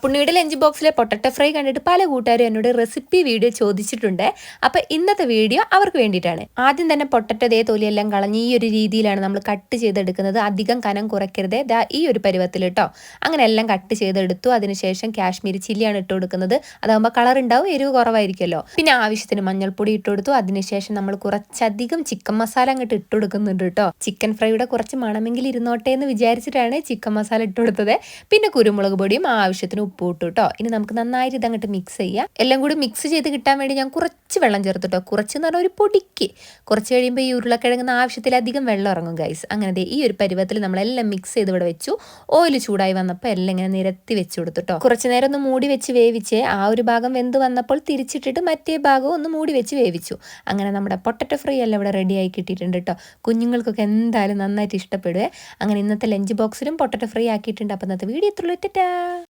അപ്പുണ്ണിയുടെ lunch ബോക്സിലെ potato fry കണ്ടിട്ട് പല കൂട്ടുകാരും എന്നോട് റെസിപ്പി വീഡിയോ ചോദിച്ചിട്ടുണ്ട്. അപ്പോൾ ഇന്നത്തെ വീഡിയോ അവർക്ക് വേണ്ടിയിട്ടാണ്. ആദ്യം തന്നെ പൊട്ടറ്റോ ദേ തൊലിയെല്ലാം കളഞ്ഞ് ഈ ഒരു രീതിയിലാണ് നമ്മൾ കട്ട് ചെയ്തെടുക്കുന്നത്. അധികം കനം കുറയ്ക്കരുത്. ദാ ഈ ഒരു പരുവത്തിൽ കേട്ടോ അങ്ങനെ എല്ലാം കട്ട് ചെയ്തെടുത്തു. അതിനുശേഷം കാശ്മീരി ചില്ലിയാണ് ഇട്ട് കൊടുക്കുന്നത്. അതാകുമ്പോൾ കളർ ഉണ്ടാവും എരിവ് കുറവായിരിക്കുമല്ലോ. പിന്നെ ആവശ്യത്തിന് മഞ്ഞൾപ്പൊടി ഇട്ട് കൊടുത്തു. അതിനുശേഷം നമ്മൾ കുറച്ചധികം ചിക്കൻ മസാല അങ്ങോട്ട് ഇട്ട് കൊടുക്കുന്നുണ്ട് കേട്ടോ ചിക്കൻ ഫ്രൈയുടെ കുറച്ച് മണമെങ്കിൽ ഇരുന്നോട്ടെ എന്ന് വിചാരിച്ചിട്ടാണ് ചിക്കൻ മസാല ഇട്ട് കൊടുത്തത്. പിന്നെ കുരുമുളക് പൊടിയും ആവശ്യത്തിന് ഉപ്പ് ഇട്ടു കേട്ടോ ഇനി നമുക്ക് നന്നായിട്ട് ഇത് അങ്ങോട്ട് മിക്സ് ചെയ്യാം. എല്ലാം കൂടി മിക്സ് ചെയ്ത് കിട്ടാൻ വേണ്ടി ഞാൻ കുറച്ച് വെള്ളം ചേർത്ത് കേട്ടോ കുറച്ച് എന്ന് പറഞ്ഞാൽ ഒരു പൊടിക്ക്. കുറച്ച് കഴിയുമ്പോൾ ഈ ഉരുളക്കിഴങ്ങുന്ന ആവശ്യത്തിലധികം വെള്ളം ഇറങ്ങും ഗൈസ് അങ്ങനെ ഈ ഒരു പരുവത്തിൽ നമ്മളെല്ലാം മിക്സ് ചെയ്ത് ഇവിടെ വെച്ചു. ഓയിൽ ചൂടായി വന്നപ്പോൾ എല്ലാം ഇങ്ങനെ നിരത്തി വെച്ച് കൊടുത്തു കേട്ടോ കുറച്ച് നേരം ഒന്ന് മൂടി വെച്ച് വേവിച്ച് ആ ഒരു ഭാഗം വെന്ത് വന്നപ്പോൾ തിരിച്ചിട്ടിട്ട് മറ്റേ ഭാഗം ഒന്ന് മൂടി വെച്ച് വേവിച്ചു. അങ്ങനെ നമ്മുടെ പൊട്ടറ്റോ ഫ്രൈ എല്ലാം ഇവിടെ റെഡി ആയി കിട്ടിയിട്ടുണ്ട് കേട്ടോ കുഞ്ഞുങ്ങൾക്കൊക്കെ എന്തായാലും നന്നായിട്ട് ഇഷ്ടപ്പെടുവേ. അങ്ങനെ ഇന്നത്തെ ലഞ്ച് ബോക്സിലും പൊട്ടറ്റോ ഫ്രൈ ആക്കിയിട്ടുണ്ട്. അപ്പം ഇന്നത്തെ വീഡിയോ എത്രയുള്ളൂ ടാ